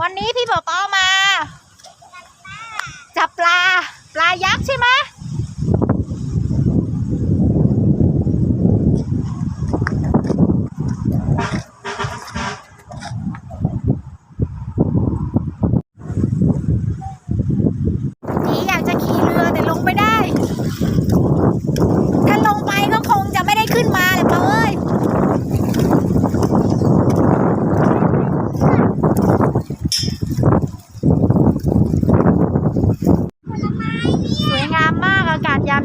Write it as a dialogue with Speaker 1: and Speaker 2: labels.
Speaker 1: วันนี้พี่เป่าเปามา 大家